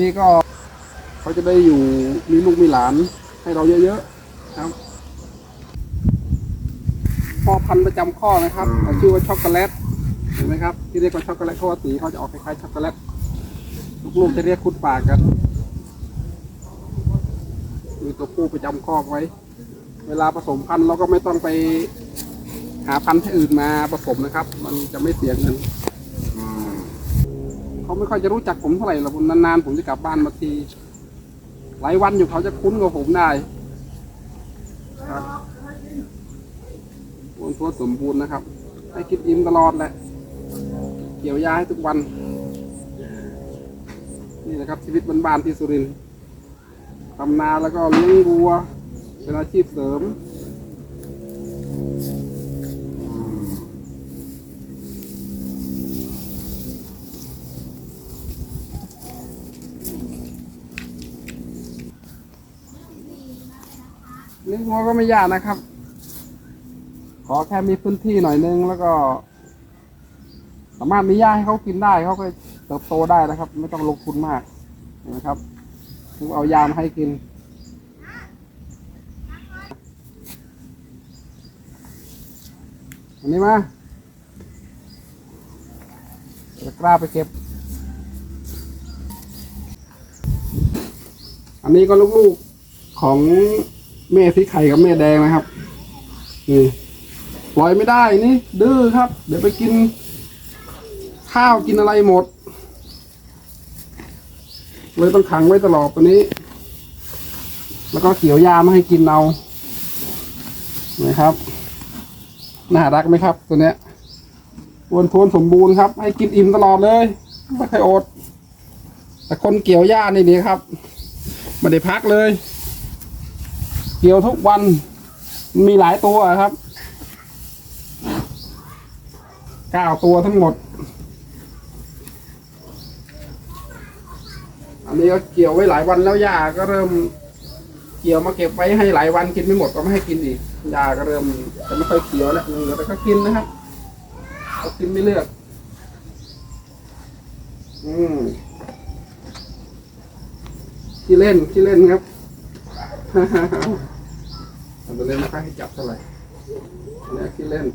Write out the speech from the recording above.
นี่ก็เขาจะได้อยู่มีลูกมีหลานให้เราเยอะๆครับพ่อพันธุ์ประจำข้อนะครับเขาชื่อว่าช็อกโกแลตเห็นไหมครับที่เรียกว่าช็อกโกแลตเพราะว่าสีเขาจะออกคล้ายๆช็อกโกแลตลูกๆจะเรียกคุ้นปากกันมีตัวผู้ประจำคอกไว้ เวลาผสมพันธุ์เราก็ไม่ต้องไปหาพันธุ์ที่อื่นมาผสมนะครับ มันจะไม่เสียเงิน เขาไม่ค่อยจะรู้จักผมเท่าไหร่หรอกนานๆผมจะกลับบ้านมาที หลายวันอยู่เขาจะคุ้นกับผมได้ครับวนทัวสมบูรณ์นะครับ ให้คิดอิ่มตลอดแหละ เกี่ยวยาให้ทุกวัน นี่นะครับชีวิตบ้านๆที่สุรินทร์ทำนาแล้วก็เลี้ยงวัว เป็นอาชีพเสริม เลี้ยงวัวก็ไม่ยากนะครับ ขอแค่มีพื้นที่หน่อยนึงแล้วก็ สามารถมีหญ้าให้เขากินได้เขาก็เติบโตได้นะครับ ไม่ต้องลงทุนมากนะครับผมเอายามาให้กินอันนี้มาจะกล้าไปเก็บ อันนี้ก็ลูกๆของ แม่สีไข่กับแม่แดงนะครับนี่ปล่อยไม่ได้นี่ดื้อครับ เดี๋ยวไปกิน ข้าวกินอะไรหมด เลยต้องขังไว้ตลอดตัวนี้ แล้วก็เกี่ยวยามาให้กินเอานะครับน่ารักไหมครับ ตัวเนี้ยวนทวนสมบูรณ์ครับ ให้กินอิ่มตลอดเลยไม่เคยอด แต่คนเกี่ยวหญ้านี่นี่ครับไม่ได้พักเลย เกี่ยวทุกวันมีหลายตัวครับเก้าตัวทั้งหมด อันนี้ก็เกี่ยวไว้หลายวันแล้วหญ้าก็เริ่มเกี่ยวมาเก็บไว้ให้หลายวันกินไม่หมดก็ไม่ให้กินอีกยาก็เริ่มจะไม่ค่อยเขียวแล้วเหลือแต่ก็กินนะครับก็กินไม่เลือก อืมขี้เล่นขี้เล่นครับ ทำตันเล่นไม่ค่อยให้จับเท่าไหร่เนี่ยที่เล่น